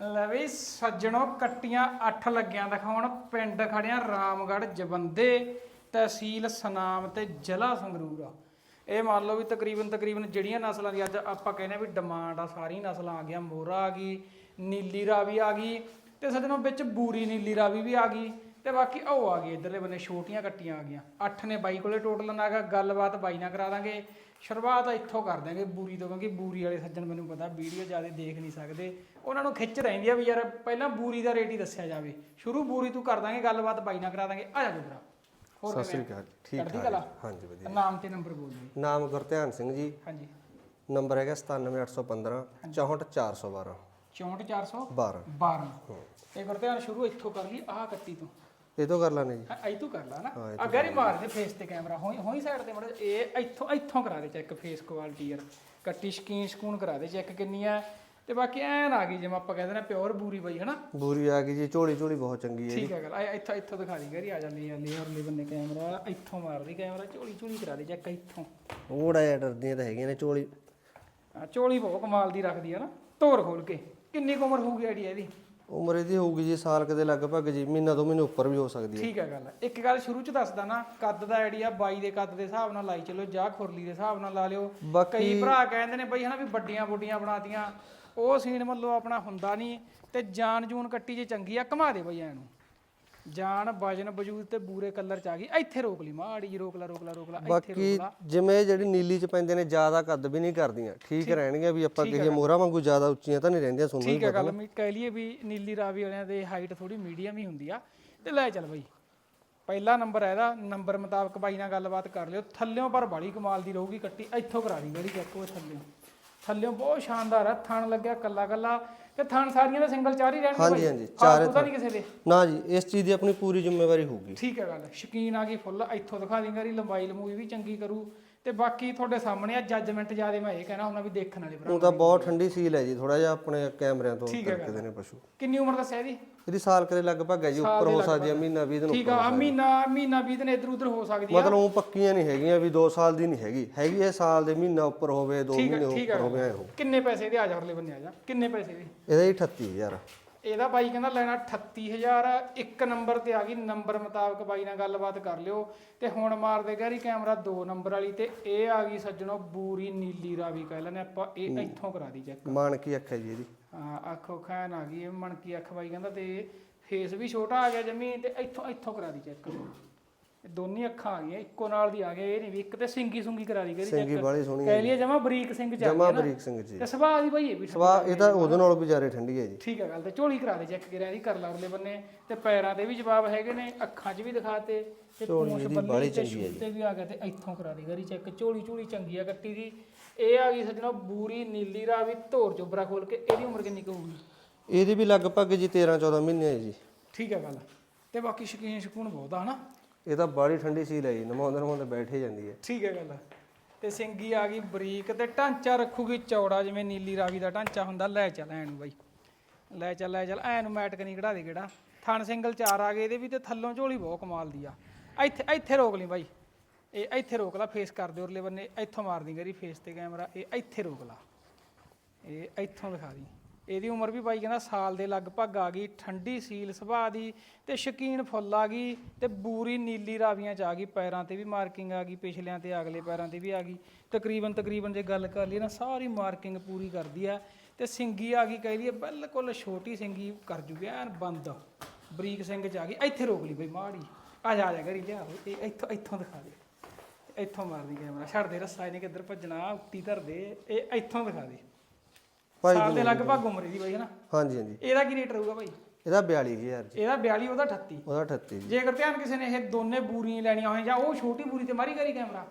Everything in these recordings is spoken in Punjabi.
ਲੈ ਵੀ ਸੱਜਣੋ, ਕੱਟੀਆਂ ਅੱਠ ਲੱਗਿਆਂ ਦਿਖਾਉਣ। ਪਿੰਡ ਖੜਿਆ ਰਾਮਗੜ੍ਹ, ਜਵੰਦੇ, ਤਹਿਸੀਲ ਸਨਾਮ ਤੇ ਜ਼ਿਲ੍ਹਾ ਸੰਗਰੂਰ। ਆ ਇਹ ਮੰਨ ਲਓ ਵੀ ਤਕਰੀਬਨ ਤਕਰੀਬਨ ਜਿਹੜੀਆਂ ਨਸਲਾਂ ਦੀ ਅੱਜ ਆਪਾਂ ਕਹਿੰਦੇ ਆ ਵੀ ਡਿਮਾਂਡ ਆ ਸਾਰੀ ਨਸਲਾਂ ਆ ਗਿਆ ਮੋਰਾ ਆ ਗਈ, ਨੀਲੀ ਰਾਵੀ ਆ ਗਈ ਤੇ ਸੱਜਣੋ ਵਿੱਚ ਬੂਰੀ ਨੀਲੀ ਰਾਵੀ ਵੀ ਆ ਗਈ ਤੇ ਬਾਕੀ ਉਹ ਆ ਗਏ ਇਧਰਲੇ ਬੰਨੇ ਛੋਟੀਆਂ ਕੱਟੀਆਂ ਆ ਗਈਆਂ। 8 ਨੇ ਬਾਈ ਕੋਲੇ ਟੋਟਲ ਨਾਗਾ ਗੱਲਬਾਤ ਬਾਈ ਨਾਲ ਕਰਾ ਦਾਂਗੇ। ਸ਼ੁਰੂਆਤ ਇੱਥੋਂ ਕਰ ਦਾਂਗੇ ਬੂਰੀ ਤੋਂ ਕਿਉਂਕਿ ਬੂਰੀ ਵਾਲੇ ਸੱਜਣ ਮੈਨੂੰ ਪਤਾ ਵੀਡੀਓ ਜ਼ਿਆਦਾ ਦੇਖ ਨਹੀਂ ਸਕਦੇ। ਉਹਨਾਂ ਨੂੰ ਖਿੱਚ ਰਹਿੰਦੀ ਆ ਵੀ ਯਾਰ ਪਹਿਲਾਂ ਬੂਰੀ ਦਾ ਰੇਟ ਹੀ ਦੱਸਿਆ ਜਾਵੇ। ਸ਼ੁਰੂ ਬੂਰੀ ਤੋਂ ਕਰ ਦਾਂਗੇ ਗੱਲਬਾਤ ਬਾਈ ਨਾਲ ਕਰਾ ਦਾਂਗੇ ਆ ਜਾ ਹੋਰ ਸਤਿ ਸ੍ਰੀ ਅਕਾਲ। ਠੀਕ ਠਾਕ। ਹਾਂਜੀ ਵਧੀਆ। ਨਾਮ ਤੇ ਨੰਬਰ ਬੋਲ ਦਿਓ। ਨਾਮ ਗੁਰਧਿਆਨ ਸਿੰਘ ਜੀ। ਹਾਂਜੀ। ਨੰਬਰ ਹੈਗਾ 97815 64412 64400 12 12 ਇਹ ਗੁਰਧਿਆਨ ਸ਼ੁਰੂ ਇੱਥੋਂ ਕਰ ਲਈ ਆਹ ਕੱਟੀ ਤੋਂ। ਇਹ ਤੋਂ ਕਰ ਲੈਣੇ ਜੀ। ਹਾਂ, ਇੱਥੋਂ ਕਰ ਲਾ ਨਾ। ਅੱਗੇ ਹੀ ਮਾਰ ਦੇ ਫੇਸ ਤੇ ਕੈਮਰਾ ਹੋਈ ਹੋਈ ਸਾਈਡ ਤੇ ਮੜਾ ਇਹ ਇੱਥੋਂ ਇੱਥੋਂ ਕਰਾ ਦੇ ਚੈੱਕ ਫੇਸ ਕੁਆਲਿਟੀ ਯਾਰ। ਕੱਟੀ ਸਕੀਨ ਸਕੂਨ ਕਰਾ ਦੇ ਚੈੱਕ ਕਿੰਨੀ ਆ ਤੇ ਬਾਕੀ ਐਨ ਆ ਗਈ ਜਿਵੇਂ ਆਪਾਂ ਕਹਿੰਦੇ ਨੇ ਪਿਓਰ ਬੂਰੀ ਬਈ ਹਨਾ? ਬੂਰੀ ਆ ਗਈ ਜੀ ਝੋਲੀ ਝੋਲੀ ਬਹੁਤ ਚੰਗੀ ਹੈ ਠੀਕ ਹੈ ਗੱਲ। ਆ ਇੱਥੋਂ ਇੱਥੋਂ ਦਿਖਾ ਦੀ ਗਰੀ ਆ ਜਾ ਲੈ ਲੈ ਔਰਲੇ ਬੰਨੇ ਕੈਮਰਾ ਇੱਥੋਂ ਮਾਰਦੀ ਕੈਮਰਾ ਝੋਲੀ ਝੋਲੀ ਕਰਾ ਦੇ ਚੈੱਕ ਇੱਥੋਂ। ਥੋੜਾ ਜਿਹਾ ਡਰਦੀਆਂ ਤਾਂ ਹੈਗੀਆਂ ਨੇ ਝੋਲੀ। ਆ ਝੋਲੀ ਬਹੁਤ ਕਮਾਲ ਦੀ ਰੱਖਦੀ ਆ ਨਾ। ਤੋਰ ਖੋਲ ਕੇ। ਕਿੰਨੀ ਉਮਰ ਹੋਊਗੀ ਆਈਡੀ ਇਹਦੀ? ਉਮਰ ਇਹਦੀ ਹੋਊਗੀ ਜੀ ਸਾਲ ਕਦੇ ਲਗਭਗ ਜੀ ਮਹੀਨਾ ਦੋ ਮਹੀਨੇ ਉੱਪਰ ਵੀ ਹੋ ਸਕਦੀ ਹੈ। ਠੀਕ ਹੈ ਗੱਲ। ਇੱਕ ਗੱਲ ਸ਼ੁਰੂ ਚ ਦੱਸਦਾ ਨਾ ਕੱਦ ਦਾ ਆਈਡੀਆ 22 ਦੇ ਕੱਦ ਦੇ ਹਿਸਾਬ ਨਾਲ ਲਾਈ ਚਲੋ ਜਾਂ ਖੁਰਲੀ ਦੇ ਹਿਸਾਬ ਨਾਲ ਲਾ ਲਿਓ। ਕਈ ਭਰਾ ਕਹਿੰਦੇ ਨੇ ਬਈ ਹਨਾ ਵੀ ਵੱਡੀਆਂ ਬੁੱਡੀਆਂ ਬਣਾਤੀਆਂ ਉਹ ਸੀਨ ਮੱਲੋ ਆਪਣਾ ਹੁੰਦਾ ਨਹੀਂ ਤੇ ਜਾਨ ਜੂਨ ਕੱਟੀ ਜੇ ਚੰਗੀ ਆ ਘਮਾ ਦੇ ਬਈ ਐਨੂੰ। ਜਾਨ ਵਜਨ ਵਜੂਦ ਤੇ ਬੂਰੇ ਕਲਰ ਚ ਆ ਗਈ। ਇੱਥੇ ਰੋਕ ਲਈ ਮਾੜੀ ਜੀ ਰੋਕ ਲਾ ਰੋਕ ਲਾ ਰੋਕ ਲਾ ਇੱਥੇ ਬਾਕੀ ਰੋਕ ਲਾ। ਜਿਵੇਂ ਇਹ ਜਿਹੜੀ ਨੀਲੀ ਚ ਪੈਂਦੇ ਨੇ ਜ਼ਿਆਦਾ ਕੱਦ ਵੀ ਨਹੀਂ ਕਰਦੀਆਂ। ਠੀਕ ਰਹਿਣਗੀਆਂ ਵੀ ਆਪਾਂ ਕਹੀਏ ਮੋਹਰਾ ਵਾਂਗੂ ਜ਼ਿਆਦਾ ਉੱਚੀਆਂ ਤਾਂ ਨਹੀਂ ਰਹਿੰਦੀਆਂ ਸੁਣਨ ਠੀਕ ਹੈ ਗੱਲ। ਮੈਂ ਕਹਿ ਲਈਏ ਵੀ ਨੀਲੀ ਰਾਵੀ ਵਾਲਿਆਂ ਦੇ ਹਾਈਟ ਥੋੜੀ ਮੀਡੀਅਮ ਹੀ ਹੁੰਦੀ ਆ। ਤੇ ਲੈ ਚੱਲ ਬਈ। ਪਹਿਲਾ ਨੰਬਰ ਹੈ ਇਹਦਾ। ਨੰਬਰ ਮੁਤਾਬਕ ਬਾਈ ਨਾਲ ਗੱਲਬਾਤ ਕਰ ਲਿਓ। ਥੱਲਿਓਂ ਪਰ ਬੜੀ ਕਮਾਲ ਦੀ ਰਹੂਗੀ ਕੱਟੀ। ਇੱਥੋਂ ਕਰਾ ਦੀ ਜਿਹੜੀ ਚੈੱਕ ਥੱਲਿਓਂ। ਥੱਲਿਓਂ ਬਹੁਤ ਸ਼ਾਨਦਾਰ ਆ। ਥਣ ਲੱਗਿਆ ਕੱਲਾ ਕੱਲਾ ਤੇ ਥਣ ਸਾਰੀਆਂ ਦਾ ਸਿੰਗਲ ਚਾਰ ਹੀ ਰਹਿਣਗੇ ਹਾਂਜੀ? ਹਾਂਜੀ, ਚਾਰ ਤਾਂ ਨਹੀਂ ਕਿਸੇ ਦੇ। ਨਾ ਜੀ ਇਸ ਚੀਜ਼ ਦੀ ਆਪਣੀ ਪੂਰੀ ਜ਼ਿੰਮੇਵਾਰੀ ਹੋਊਗੀ। ਠੀਕ ਹੈ ਗੱਲ ਸ਼ਕੀਨ ਆ ਗਈ ਫੁੱਲ ਇੱਥੋਂ ਦਿਖਾ ਦਿੰਗਾ ਰੀ ਲੰਬਾਈ ਲੰਬੂਈ ਵੀ ਚੰਗੀ ਕਰੂ। ਤੇ ਬਾਕੀ ਤੁਹਾਡੇ ਸਾਹਮਣੇ ਆ ਜੱਜਮੈਂਟ ਜਿਆਦੇ ਮੈਂ ਇਹ ਕਹਿਣਾ ਹੁੰਦਾ ਵੀ ਦੇਖਣ ਵਾਲੇ ਭਰਾ ਉਹ ਤਾਂ ਬਹੁਤ ਠੰਡੀ ਸੀਲ ਹੈ ਜੀ ਥੋੜਾ ਜਿਹਾ ਆਪਣੇ ਕੈਮਰਿਆਂ ਤੋਂ ਕਰਕੇ ਨੇ ਪਸ਼ੂ। ਕਿੰਨੀ ਉਮਰ ਦੱਸਿਆ ਇਹਦੀ? ਇਹਦੀ ਸਾਲ ਕਦੇ ਲਗਭਗ ਹੈ ਜੀ ਉੱਪਰ ਹੋ ਸਕਦੀ ਹੈ ਮਹੀਨਾ 20 ਦਿਨ ਠੀਕ ਆ ਮਹੀਨਾ ਮਹੀਨਾ 20 ਦਿਨ ਇਧਰ ਉਧਰ ਹੋ ਸਕਦੀ ਆ। ਮਤਲਬ ਉਹ ਪੱਕੀਆਂ ਨਹੀਂ ਹੈਗੀਆਂ ਵੀ 2 ਸਾਲ ਦੀ ਨਹੀਂ ਹੈਗੀ। ਹੈਗੀ ਇਹ ਸਾਲ ਦੇ ਮਹੀਨਾ ਉੱਪਰ ਹੋਵੇ 2 ਠੀਕ ਹੈ ਮਹੀਨੇ ਠੀਕ ਉੱਪਰ ਹੈ ਹੋਵੇ ਐਂ ਹੋ। ਕਿੰਨੇ ਪੈਸੇ ਦੇ ਆ ਜਾ ਅਗਲੇ ਬੰਨੇ ਆ ਜਾ। ਕਿੰਨੇ ਪੈਸੇ ਦੇ ਇਹਦਾ ਹੀ 38000 ਇਹਦਾ ਬਾਈ ਕਹਿੰਦਾ ਲੈਣਾ 38000 ਇੱਕ ਨੰਬਰ ਤੇ ਆ ਗਈ ਨੰਬਰ ਮੁਤਾਬਕ ਬਾਈ ਨਾਲ ਗੱਲਬਾਤ ਕਰ ਲਿਓ। ਤੇ ਹੁਣ ਮਾਰ ਦੇ ਗੈਰੀ ਕੈਮਰਾ 2 ਨੰਬਰ ਵਾਲੀ ਤੇ ਇਹ ਆ ਗਈ ਸੱਜਣੋ ਬੂਰੀ ਨੀਲੀ ਰਾਵੀ ਕਹਿ ਲੈਨੇ ਆਪਾਂ ਇਹ ਇੱਥੋਂ ਕਰਾ ਦੀ ਚੈੱਕ ਮਾਨ ਕੀ ਅੱਖ ਹੈ ਜੀ ਇਹਦੀ। ਹਾਂ ਅੱਖੋਂ ਖੈਨ ਆ ਗਈ ਇਹ ਮਣਕੀ ਅੱਖ ਬਾਈ ਕਹਿੰਦਾ ਤੇ ਫੇਸ ਵੀ ਛੋਟਾ ਆ ਗਿਆ ਜਮੀ ਤੇ ਇੱਥੋਂ ਇੱਥੋਂ ਕਰਾ ਦੀ ਚੈੱਕ ਇਹ ਦੋਨੀ ਅੱਖਾਂ ਆ ਗਈਆਂ ਇੱਕੋ ਨਾਲ ਦੀ ਆ ਗਏ ਇਹ ਨਹੀਂ ਵੀ ਇੱਕ ਤੇ ਸਿੰਗੀ ਸੁੰਗੀ ਕਰਾ ਦੀ ਗੈਰੀ ਸਿੰਗੀ ਬਾਲੀ ਸੋਹਣੀ ਕਹਿ ਲਈਏ ਜਮਾ ਬਰੀਕ ਸਿੰਘ ਚ ਆ ਜਮਾ ਬਰੀਕ ਸਿੰਘ ਜੀ। ਤੇ ਸੁਭਾਅ ਦੀ ਬਾਈ ਇਹ ਵੀ ਸਵਾ ਇਹਦਾ ਉਹਦੇ ਨਾਲ ਵੀ ਜ਼ਿਆਦਾ ਠੰਡੀ ਹੈ ਜੀ। ਠੀਕ ਹੈ ਗੱਲ ਤੇ ਝੋਲੀ ਕਰਾ ਦੇ ਚੈੱਕ ਕਰਿਆ ਇਹਦੀ ਕਰ ਲਾ ਉਰਲੇ ਬੰਨੇ। ਤੇ ਪੈਰਾਂ ਤੇ ਵੀ ਜਵਾਬ ਹੈਗੇ ਨੇ ਅੱਖਾਂ 'ਚ ਵੀ ਦਿਖਾਤੇ ਤੇ ਝੋਲੀ ਪੂੰਛ ਬੱਲੀ ਤੇ ਚੰਗੀ ਹੈ ਸ਼ੂਲ ਤੇ ਵੀ ਆ ਗਿਆ ਤੇ ਇੱਥੋਂ ਕਰਾ ਦੇ ਗਰੀ ਚੈੱਕ। ਝੋਲੀ ਝੋਲੀ ਚੰਗੀ ਆ ਕੱਟੀ ਦੀ। ਇਹ ਆ ਗਈ ਸੱਜਣੋ ਬੂਰੀ ਨੀਲੀ ਰਾਵੀ ਧੋਰ ਚੋਬਰਾ ਖੋਲ ਕੇ ਇਹਦੀ ਉਮਰ ਕਿੰਨੀ ਕੁ ਹੋਊਗੀ? ਇਹਦੀ ਵੀ ਲਗਭਗ ਜੀ 13 14 ਮਹੀਨੇ ਹੈ ਜੀ। ਠੀਕ ਹੈ ਗੱਲ ਤੇ ਬਾਕੀ ਸ਼ਕੀਨ ਸ਼ਕੂਨ ਬਹੁਤ ਆ ਹਨਾ? ਇਹ ਤਾਂ ਬਾੜੀ ਠੰਡੀ ਸੀਲ ਹੈ ਜੀ ਨਮਾਉਂਦੇ ਨਮਾਉਂਦੇ ਬੈਠੇ ਜਾਂਦੀ ਹੈ। ਠੀਕ ਹੈ ਗੱਲ। ਤੇ ਸਿੰਗੀ ਆ ਗਈ ਬਰੀਕ ਤੇ ਢਾਂਚਾ ਰੱਖੂਗੀ ਚੌੜਾ, ਜਿਵੇਂ ਨੀਲੀ ਰਾਵੀ ਦਾ ਢਾਂਚਾ ਹੁੰਦਾ, ਲੈ ਚੱਲ ਐ ਬਾਈ। ਲੈ ਚੱਲ ਲੈ ਚੱਲ ਐ ਮੈਟਕ ਨਹੀਂ ਕਢਾ ਦੇ ਕਿਹੜਾ। ਥਣ ਸਿੰਗਲ ਚਾਰ ਆ ਗਏ, ਇਹਦੇ ਵੀ ਤੇ ਥੱਲੋਂ ਝੋਲੀ ਬਹੁਤ ਕਮਾਲ ਦੀ ਆ। ਇੱਥੇ ਇੱਥੇ ਰੋਕ ਲਈ ਬਾਈ। ਇਹ ਇੱਥੇ ਰੋਕ ਲਾ ਫੇਸ ਕਰ ਦੇ ਉਰਲੇ ਬੰਨੇ, ਇੱਥੋਂ ਮਾਰ ਦੀ ਗਰੀ ਫੇਸ ਤੇ ਕੈਮਰਾ ਇਹ ਇੱਥੇ ਰੋਕ ਲਾ। ਇਹ ਇੱਥੋਂ ਦਿਖਾ ਦੀ। ਇਹਦੀ ਉਮਰ ਵੀ ਬਾਈ ਕਹਿੰਦਾ ਸਾਲ ਦੇ ਲਗਭਗ ਆ ਗਈ, ਠੰਡੀ ਸੀਲ ਸੁਭਾਅ ਦੀ ਤੇ ਸ਼ਕੀਨ ਫੁੱਲ ਆ ਗਈ ਤੇ ਬੂਰੀ ਨੀਲੀ ਰਾਵੀਆਂ ਚ ਆ ਗਈ, ਪੈਰਾਂ ਤੇ ਵੀ ਮਾਰਕਿੰਗ ਆ ਗਈ, ਪਿਛਲਿਆਂ ਤੇ ਅਗਲੇ ਪੈਰਾਂ ਤੇ ਵੀ ਆ ਗਈ। ਤਕਰੀਬਨ ਤਕਰੀਬਨ ਜੇ ਗੱਲ ਕਰ ਲਈਏ ਨਾ, ਸਾਰੀ ਮਾਰਕਿੰਗ ਪੂਰੀ ਕਰਦੀ ਆ ਤੇ ਸਿੰਗੀ ਆ ਗਈ ਕਹਿ ਲਈਏ, ਬਿਲਕੁਲ ਛੋਟੀ ਸਿੰਗੀ ਕਰ ਜੂਗੀ, ਐਨ ਬੰਦ। ਬਰੀਕ ਸਿੰਘ ਚ ਆ ਗਈ, ਇੱਥੇ ਰੋਕ ਲਈ ਬਈ ਮਾੜੀ। ਆ ਜਾ ਆ ਜਾ ਕਰੀ ਲਿਆ ਇਹ ਇੱਥੋਂ ਇੱਥੋਂ ਦਿਖਾ ਦੇ। ਇੱਥੋਂ ਮਾਰਦੀ ਕੈਮਰਾ ਛੱਡ ਦੇ, ਰੱਸਾ ਇਹਨੇ ਕਿੱਧਰ ਭੱਜਣਾ, ਉੱਤੀ ਧਰ ਦੇ, ਇਹ ਇੱਥੋਂ ਦਿਖਾ ਦੇ। ਸਾਲ ਦੇ ਲਗਭਗ ਉਮਰ ਦੀ ਬਾਈ ਹੈ ਨਾ? ਹਾਂਜੀ ਹਾਂਜੀ। ਇਹਦਾ ਕੀ ਰੇਟ ਰਹੂਗਾ ਬਾਈ? ਇਹਦਾ 42000 ਜੀ। ਇਹਦਾ 42 ਉਹਦਾ 38 ਉਹਦਾ 38 ਜੀ। ਜੇਕਰ ਧਿਆਨ ਕਿਸੇ ਨੇ ਇਹ ਦੋਨੇ ਬੂਰੀਆਂ ਲੈਣੀਆਂ ਹੋਏ ਜਾਂ ਉਹ ਛੋਟੀ ਬੂਰੀ ਤੇ ਮਾਰੀ ਕਰੀ ਕੈਮਰਾ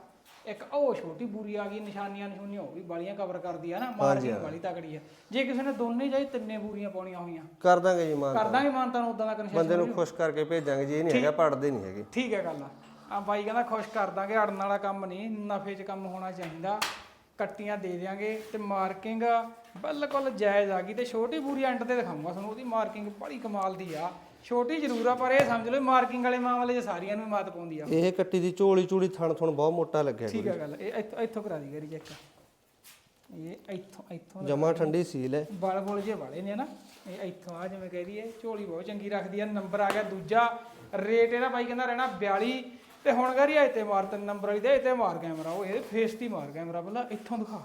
ਇੱਕ ਉਹ ਛੋਟੀ ਬੂਰੀ ਆ ਗਈ ਨਿਸ਼ਾਨੀਆਂ ਨਿਸ਼ਾਨੀਆਂ ਉਹ ਵੀ ਬਾਲੀਆਂ ਕਵਰ ਕਰਦੀ ਆ ਨਾ ਮਾਰਕਿੰਗ ਵਾਲੀ ਤਕੜੀ ਆ। ਜੇ ਕਿਸੇ ਨੇ ਦੋਨੇ ਜਾਈ ਤਿੰਨੇ ਬੂਰੀਆਂ ਪਾਉਣੀਆਂ ਹੋਈਆਂ ਕਰ ਦਾਂਗੇ ਜੀ ਮਾਨ ਕਰ ਦਾਂਗੇ ਮਾਨਤਾ ਨੂੰ ਉਦਾਂ ਦਾ ਕਨਸੈਸ਼ਨ ਬੰਦੇ ਨੂੰ ਖੁਸ਼ ਕਰਕੇ ਭੇਜਾਂਗੇ ਜੀ ਇਹ ਨਹੀਂ ਹੈਗਾ ਪੜਦੇ ਨਹੀਂ ਹੈਗੇ। ਠੀਕ ਹੈ ਗੱਲ ਆ ਬਾਈ ਕਹਿੰਦਾ ਖੁਸ਼ ਕਰ ਦਾਂਗੇ ਅੜਨ ਵਾਲਾ ਕੰਮ ਨਹੀਂ ਨਫੇ 'ਚ ਕੰਮ ਹੋਣਾ ਚਾਹੀਦਾ। ਕੱਟੀਆਂ ਦੇ ਦਿਆਂਗੇ ਤੇ ਮਾਰਕਿੰਗ ਬਿਲਕੁਲ ਜਾਇਜ਼ ਆ ਗਈ ਤੇ ਛੋਟੀ ਬੂਰੀ ਐਂਡ ਤੇ ਦਿਖਾਉਂਗਾ ਤੁਹਾਨੂੰ ਉਹਦੀ ਮਾਰਕਿੰਗ ਬੜੀ ਕਮਾਲ ਦੀ ਆ। ਛੋਟੀ ਜ਼ਰੂਰ ਆ ਪਰ ਇਹ ਸਮਝ ਲਓ ਮਾਰਕਿੰਗ ਵਾਲੇ ਮਾਮਲੇ 'ਚ ਸਾਰੀਆਂ ਨੂੰ ਮਾਤ ਪਾਉਂਦੀ ਆ। ਇਹ ਕੱਟੀ ਦੀ ਝੋਲੀ ਝੂਲੀ ਥਣ ਥਣ ਬਹੁਤ ਮੋਟਾ ਲੱਗਿਆ ਠੀਕ ਹੈ ਗੱਲ ਇਹ ਇੱਥੋਂ ਇੱਥੋਂ ਕਰਾ ਦੀ ਗਰੀ ਚੈੱਕ ਇਹ ਇੱਥੋਂ ਇੱਥੋਂ ਜਮਾ ਠੰਡੀ ਸੀਲ ਹੈ। ਬਲ ਬੁਲ ਜੇ ਵਾਲੇ ਨੇ ਨਾ ਇਹ ਇੱਥੋਂ ਆ ਜਿਵੇਂ ਕਹਿ ਦਈਏ ਝੋਲੀ ਬਹੁਤ ਚੰਗੀ ਰੱਖਦੀ ਆ। ਨੰਬਰ ਆ ਗਿਆ ਦੂਜਾ ਰੇਟ ਇਹਦਾ ਬਾਈ ਕਹਿੰਦਾ ਰਹਿਣਾ 42 ਤੇ ਹੁਣ ਕਰੀ ਇੱਥੇ ਮਾਰ ਤਿੰਨ ਨੰਬਰ ਵਾਲੀ ਦੇ ਇੱਥੇ ਮਾਰ ਕੈਮਰਾ ਉਹ ਇਹਦੇ ਫੇਸ ਤੇ ਮਾਰ ਕੈਮਰਾ ਪਹਿਲਾਂ ਇੱਥੋਂ ਦਿਖਾ।